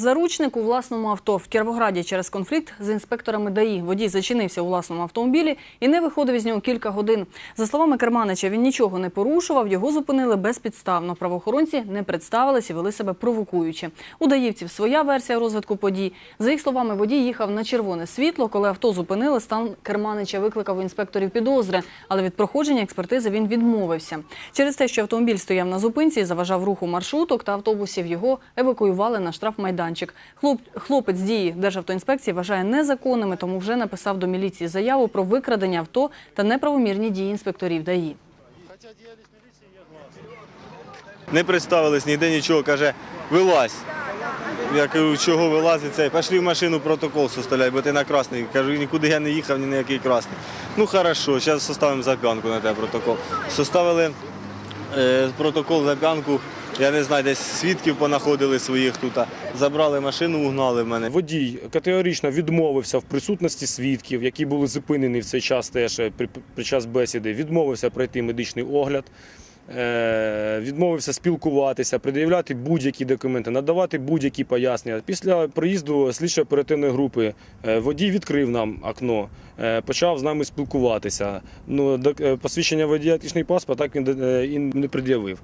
Заручник у власному авто в Кіровограді через конфлікт з інспекторами ДАІ. Водій зачинився у власному автомобілі і не виходив із нього кілька годин. За словами Керманича, він нічого не порушував, його зупинили безпідставно. Правоохоронці не представились і вели себе провокуючи. У даївців своя версія розвитку подій. За їх словами, водій їхав на червоне світло. Коли авто зупинили, стан Керманича викликав у інспекторів підозри, але від проходження експертизи він відмовився. Через те, що автомобіль стояв на зупинці заважав руху маршруток та автобусів, його евакуювали на штрафмайданчик. Хлоп, хлопець дії Державтоінспекції вважає незаконними, тому вже написав до міліції заяву про викрадення авто та неправомірні дії інспекторів ДАІ. Не представились ніде нічого, каже, вилазь. Я кажу, чого вилазить цей? Пішли в машину протокол составляй, бо ти на красний. Кажу, нікуди я не їхав, ні на який красний. Ну хорошо, зараз составимо зап'янку на тебе протокол. Составили е, протокол зап'янку, я не знаю, десь свідків понаходили своїх тут. Забрали машину, угнали в мене. Водій категорично відмовився в присутності свідків, які були зупинені в цей час теж е, під час бесіди. Відмовився пройти медичний огляд, е, відмовився спілкуватися, пред'являти будь-які документи, надавати будь-які пояснення. Після проїзду слідчо оперативної групи е, водій відкрив нам окно, почав з нами спілкуватися. Ну, посвідчення водія технічний паспорт так він і не пред'явив.